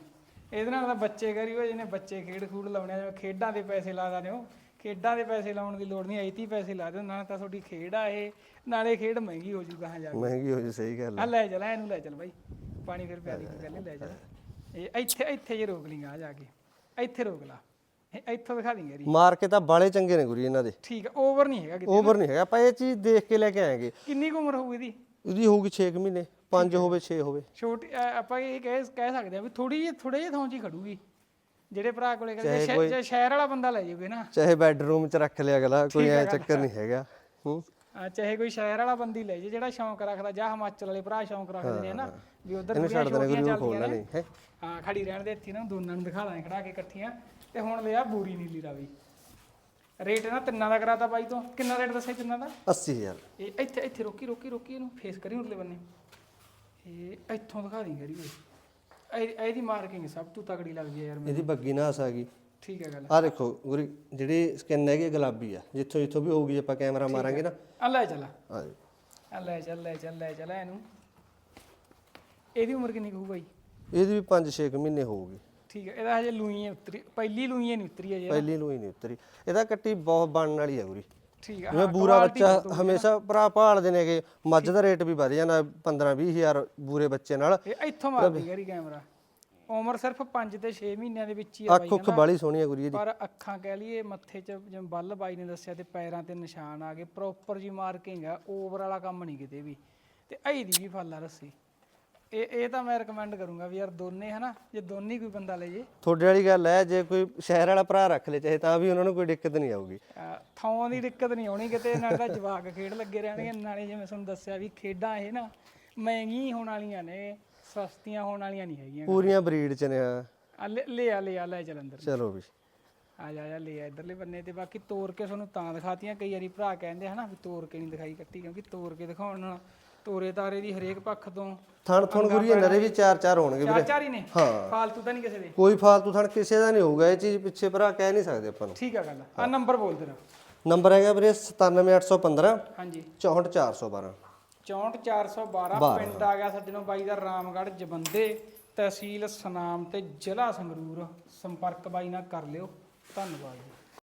ਇਹਦੇ ਨਾਲ ਤਾਂ ਬੱਚੇ ਕਰੀ ਹੋਏ ਜਿਹਨੇ ਬੱਚੇ ਖੇਡ ਖੂਡ ਲਾਉਣੇ ਆ ਜਿਵੇਂ ਖੇਡਾਂ ਦੇ ਪੈਸੇ ਲਾ ਦਿੰਦੇ ਹੋ। ਖੇਡਾਂ ਦੇ ਪੈਸੇ ਲਾਉਣ ਦੀ ਲੋੜ ਨਹੀਂ ਆਈਤੀ ਪੈਸੇ ਲਾ ਦਿਓ ਨਾਲ ਤਾਂ ਤੁਹਾਡੀ ਖੇਡ ਆ ਇਹ ਨਾਲੇ ਖੇਡ ਮਹਿੰਗੀ ਹੋ ਜੂਗਾ ਹਾਂ ਜਾ ਕੇ। ਮਹਿੰਗੀ ਹੋ ਜੀ ਸਹੀ ਗੱਲ ਆ। ਲੈ ਚੱਲ ਇਹਨੂੰ ਲੈ ਚੱਲ ਬਾਈ ਪਾਣੀ ਫਿਰ ਪਿਆ ਦੀ ਗੱਲ ਲੈ ਚੱਲ। ਇਹ ਇੱਥੇ ਇੱਥੇ ਜੇ ਰੋਕ ਲਈਗਾ ਆ ਜਾ ਕੇ ਇੱਥੇ ਰੋਕ ਲਾ ਇਹ ਇੱਥੋਂ ਦਿਖਾ ਦੀ ਯਾਰੀ ਮਾਰ ਕੇ ਤਾਂ ਬਾਲੇ ਚੰਗੇ ਨੇ ਗੁਰੀ ਇਹਨਾਂ ਦੇ। ਠੀਕ ਹੈ ਓਵਰ ਨਹੀਂ ਹੈਗਾ ਕਿਤੇ ਓਵਰ ਨਹੀਂ ਹੈਗਾ ਆਪਾਂ ਇਹ ਚੀਜ਼ ਦੇਖ ਕੇ ਲੈ ਕੇ ਆਏਗੇ। ਕਿੰਨੀ ਕੁ ਉਮਰ ਹੋਊ ਇਹਦੀ? ਇਹਦੀ ਹੋਊਗੀ 6 ਮਹੀਨੇ। 5 ਹੋਵੇ 6 ਹੋਵੇ। ਛੋਟੀ ਅ, ਆਪਾਂ ਇਹ ਕਹਿ ਕਹਿ ਸਕਦੇ ਆ ਵੀ ਥੋੜੀ ਜਿਹੀ ਥੋੜੇ ਜਿਹੇ ਥਾਂ 'ਚ ਹੀ ਖੜੂਗੀ। ਜਿਹੜੇ ਭਰਾ ਕੋਲੇ ਕਹਿੰਦੇ ਸ਼ਹਿ- ਜੇ ਸ਼ਹਿਰ ਵਾਲਾ ਬੰਦਾ ਲੈ ਜਾਊਗੇ ਨਾ। ਚਾਹੇ ਬੈੱਡਰੂਮ 'ਚ ਰੱਖ ਲਿਆ ਅਗਲਾ ਕੋਈ ਐ ਚੱਕਰ ਨਹੀਂ ਹੈਗਾ। ਹੂੰ। ਆ ਚਾਹੇ ਕੋਈ ਸ਼ਹਿਰ ਵਾਲਾ ਬੰਦੀ ਲੈ ਜੇ ਜਿਹੜਾ ਸ਼ੌਂਕ ਰੱਖਦਾ ਜਾਂ ਹਿਮਾਚਲ ਵਾਲੇ ਭਰਾ ਸ਼ੌਂਕ ਰੱਖਦੇ ਨੇ ਨਾ ਵੀ ਉਧਰ ਇਹਨੂੰ ਛੱਡ ਦੇਣਾ ਗੁਰੂ ਚੱਲਦੀਆਂ ਖੋਲਣਾ ਨੇ। ਨਹੀਂ ਹੈ। ਹਾਂ ਖੜੀ ਰਹਿਣ ਦੇ ਇੱਥੇ ਨਾ ਦੋਨਾਂ ਨੂੰ ਦਿਖਾ ਦਾਂ ਖੜਾ ਕੇ ਇਕੱਠੀਆਂ। ਤੇ ਹੁਣ ਲਿਆ ਬੂਰੀ ਨੀਲੀ ਰਾਵੀ ਰੇਟ ਇਹਨਾਂ ਤਿੰਨਾਂ ਦਾ ਕਰਾਤਾ ਬਾਈ ਤੋਂ। ਕਿੰਨਾ ਰੇਟ ਦੱਸਿਆ ਤਿੰਨਾਂ ਦਾ? 80000 ਇਹ ਇੱਥੇ ਇੱਥੇ ਰੋਕੀ ਰੋਕੀ ਰੋਕੀ ਇਹਨੂੰ ਫੇਸ ਕਰੀ ਉਰਲੇ ਬੰਨੇ। ਇਹ ਇੱਥੋਂ ਦਿਖਾ ਦੀ ਗਰੀ ਓਏ ਇਹ ਇਹਦੀ ਮਾਰਕਿੰਗ ਸਭ ਤੋਂ ਤਕੜੀ ਲੱਗਦੀ ਹੈ ਯਾਰ ਮੈਨੂੰ। ਇਹਦੀ ਬੱਗੀ ਨਾਸ ਆ ਗਈ। ਠੀਕ ਹੈ ਗੱਲ। ਆ ਦੇਖੋ ਗੁਰੀ ਜਿਹੜੀ ਸਕਿਨ ਹੈਗੀ ਹੈ ਗੁਲਾਬੀ ਆ। ਜਿੱਥੋਂ ਜਿੱਥੋਂ ਵੀ ਹੋਊਗੀ ਆਪਾਂ ਕੈਮਰਾ ਮਾਰਾਂਗੇ ਨਾ। ਆ ਲੈ ਚੱਲ। ਆ ਜੀ। ਆ ਲੈ ਚੱਲ ਲੈ ਚੱਲ ਲੈ ਚੱਲ ਇਹਨੂੰ। ਇਹਦੀ ਉਮਰ ਕਿੰਨੀ ਕੁ ਹੋਊ ਬਾਈ? ਇਹਦੀ ਵੀ 5-6 ਮਹੀਨੇ ਹੋਊਗੀ। ਠੀਕ ਹੈ ਇਹਦਾ ਹਜੇ ਲੂਈਆਂ ਉਤਰੀ ਪਹਿਲੀ ਲੂਈਆਂ ਨਹੀਂ ਉਤਰੀ ਹੈ ਜੀ ਪਹਿਲੀ ਨੂੰ ਹੀ ਨਹੀਂ ਉਤਰੀ। ਇਹਦਾ ਕੱਟੀ ਬਹੁਤ ਬਣਨ ਵਾਲੀ ਆ ਗੁਰੀ। ਠੀਕ ਹੈ ਜਿਵੇਂ ਬੂਰਾ ਬੱਚਾ ਹਮੇਸ਼ਾ ਭਰਾ ਭਾਲਦੇ ਨੇਗੇ ਮੱਝ ਦਾ ਰੇਟ ਵੀ ਵਧ ਜਾਂਦਾ 15-20 ਹਜ਼ਾਰ ਬੂਰੇ ਬੱਚੇ ਨਾਲ। ਇਹ ਇੱਥੋਂ ਮਾਰਦੀ ਗਰੀ ਕੈਮਰਾ। ਉਮਰ ਸਿਰਫ 5 ਤੇ 6 ਮਹੀਨਿਆਂ ਦੇ ਵਿੱਚ ਹੀ ਆ ਅੱਖ ਉੱਖ ਬਾਲੀ ਸੋਹਣੀ ਆ ਗੁਰੀ ਇਹਦੀ ਪਰ ਅੱਖਾਂ ਕਹਿ ਲਈਏ ਮੱਥੇ 'ਚ ਜਿਵੇਂ ਬੱਲ ਬਾਈ ਨੇ ਦੱਸਿਆ ਤੇ ਪੈਰਾਂ ਤੇ ਨਿਸ਼ਾਨ ਆ ਗਏ ਪ੍ਰੋਪਰ ਜੀ ਮਾਰਕਿੰਗ ਆ ਓਵਰ ਵਾਲਾ ਕੰਮ ਨਹੀਂ ਕਿਤੇ ਵੀ। ਤੇ ਦੀ ਵੀ ਫਲ ਆ ਰੱਸੀ। ਇਹ ਇਹ ਤਾਂ ਮੈਂ ਰეკਮੈਂਡ ਕਰੂੰਗਾ ਵੀ ਯਾਰ ਦੋਨੇ ਹਨਾ ਜੇ ਦੋਨੇ ਕੋਈ ਬੰਦਾ ਲੈ ਜੇ। ਤੁਹਾਡੇ ਵਾਲੀ ਗੱਲ ਹੈ ਜੇ ਕੋਈ ਸ਼ਹਿਰ ਵਾਲਾ ਭਰਾ ਰੱਖ ਲੇ ਚਾਹੇ ਤਾਂ ਵੀ ਉਹਨਾਂ ਨੂੰ ਕੋਈ ਦਿੱਕਤ ਨਹੀਂ ਆਊਗੀ। ਅਹ ਥਾਂ ਦੀ ਦਿੱਕਤ ਨਹੀਂ ਆਉਣੀ ਕਿਤੇ ਨਾਲ ਤਾਂ ਜਵਾਕ ਖੇਡ ਲੱਗੇ ਰਹਿਣਗੇ। ਨਾਲੇ ਜਿਵੇਂ ਤੁਹਾਨੂੰ ਦੱਸਿਆ ਵੀ ਖੇਡਾਂ ਇਹ ਨਾ ਮਹਿੰਗੀ ਹੋਣ ਵਾਲੀਆਂ ਨੇ ਸਸਤੀਆਂ ਹੋਣ ਵਾਲੀਆਂ ਨਹੀਂ ਹੈਗੀਆਂ। ਪੂਰੀਆਂ ਬਰੀਡ ਚ ਨੇ ਆ ਆ ਲੈ ਲੈ ਆ ਲੈ ਆ ਲੈ ਚੱਲ ਅੰਦਰ। ਚਲੋ ਵੀ। ਆ ਜਾ ਆ ਜਾ ਲੈ ਆ ਇਧਰਲੇ ਬੰਨੇ ਤੇ। ਬਾਕੀ ਤੋੜ ਕੇ ਤੁਹਾਨੂੰ ਤਾਂ ਦਿਖਾਤੀਆਂ ਕਈ ਵਾਰੀ ਭਰਾ ਕਹਿੰਦੇ ਹਨਾ ਵੀ ਤੋੜ ਕੇ ਨਹੀਂ ਦਿਖਾਈ ਕੱਟੀ ਕਿਉਂਕਿ ਤੋੜ ਕੇ ਦਿਖਾਉਣ ਨਾਲ ਤੋਰੇ ਤਾਰੇ ਦੀ ਹਰੇਕ ਪੱਖ ਤੋਂ ਥਣ ਥਣ ਗੁਰੀ ਨਰੇ ਵੀ ਚਾਰ ਚਾਰ ਹੋਣਗੇ ਚਾਰ ਵੀਰੇ। ਚਾਰ ਹੀ ਨੇ? ਹਾਂ। ਫਾਲਤੂ ਤਾਂ ਨਹੀਂ ਕਿਸੇ ਦੇ? ਕੋਈ ਫਾਲਤੂ ਥਣ ਕਿਸੇ ਦਾ ਨਹੀਂ ਹੋਊਗਾ ਇਹ ਚੀਜ਼ ਪਿੱਛੇ ਭਰਾ ਕਹਿ ਨਹੀਂ ਸਕਦੇ ਆਪਾਂ ਨੂੰ। ਠੀਕ ਆ ਗੱਲ ਆ। ਨੰਬਰ ਬੋਲ ਦੇਣਾ। ਨੰਬਰ ਹੈਗਾ ਵੀਰੇ 97815 ਹਾਂਜੀ। 64412 64412 ਪਿੰਡ ਆ ਗਿਆ ਸੱਜਣੋ ਬਾਈ ਦਾ ਰਾਮਗੜ੍ਹ ਜਬੰਦੇ ਤਹਿਸੀਲ ਸਨਾਮ ਤੇ ਜ਼ਿਲ੍ਹਾ ਸੰਗਰੂਰ। ਸੰਪਰਕ ਬਾਈ ਨਾਲ ਕਰ ਲਿਓ। ਧੰਨਵਾਦ। ਜੀ